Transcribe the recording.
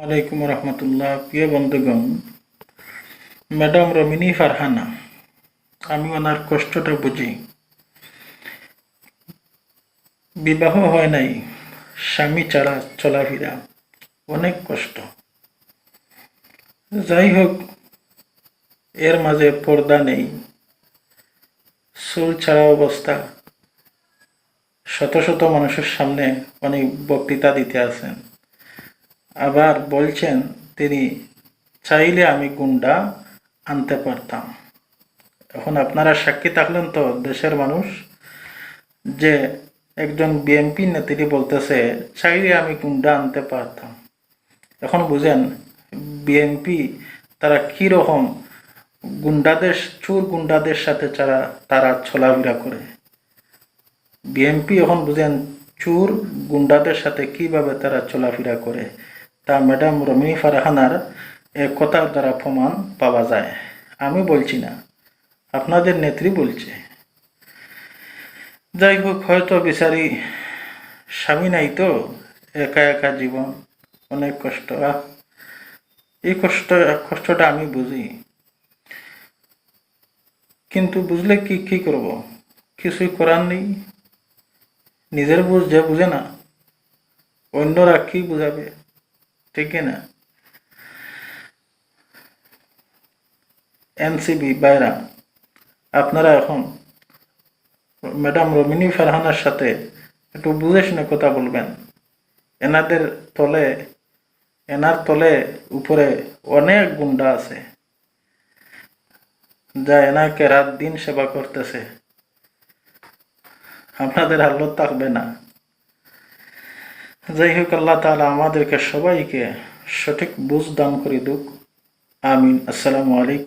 আলাইকুম রহমতুল্লাহ, প্রিয় বন্ধুগণ, ম্যাডাম রমিনী ফারহানা, আমি ওনার কষ্টটা বুঝি। বিবাহ হয় নাই, স্বামী ছাড়া চলাফেরা অনেক কষ্ট। যাই হোক, এর মাঝে পর্দা নেই। চুল ছাড়া অবস্থা। শত শত মানুষের সামনে অনেক বক্তৃতা দিতে আছেন। আবার বলছেন, তিনি চাইলে আমি গুন্ডা আনতে পারতাম। এখন আপনারা সাক্ষী থাকলেন তো, দেশের মানুষ, যে একজন বিএনপি নেত্রী বলতেছে, চাইলে আমি গুন্ডা আনতে পারতাম। এখন বুঝেন বিএনপি তারা কী রকম গুন্ডাদের, চুর গুন্ডাদের সাথে তারা তারা চলাফেরা করে। বিএনপি এখন বুঝেন, চুর গুন্ডাদের সাথে কীভাবে তারা চলাফেরা করে। তা ম্যাডাম রমি ফারহানার এক কথার দ্বারা প্রমাণ পাওয়া যায়। আমি বলছি না, আপনাদের নেত্রী বলছে। যাই হোক, হয়তো বিচারি স্বামী নাই তো, একা একা জীবন, অনেক কষ্ট। এই কষ্ট, কষ্টটা আমি বুঝি। কিন্তু বুঝলে কি কি করব? কিছুই করার নেই। নিজের বুঝ যে বুঝে না, অন্যরা কি বুঝাবে? ঠিক না এনসিবি বাইরা আপনারা এখন ম্যাডাম রমিনী ফারহানার সাথে একটু বুঝে শুনে কথা বলবেন। এনাদের তলে, এনার তলে উপরে অনেক গুন্ডা আছে, যা এনাকে রাত দিন সেবা করতেছে। আপনাদের হালত থাকবে না। যাই হোক আল্লাহ তালা আমাদেরকে সবাইকে সঠিক বুঝ দান করে দুক। আমিন। আসসালামু আলাইকুম।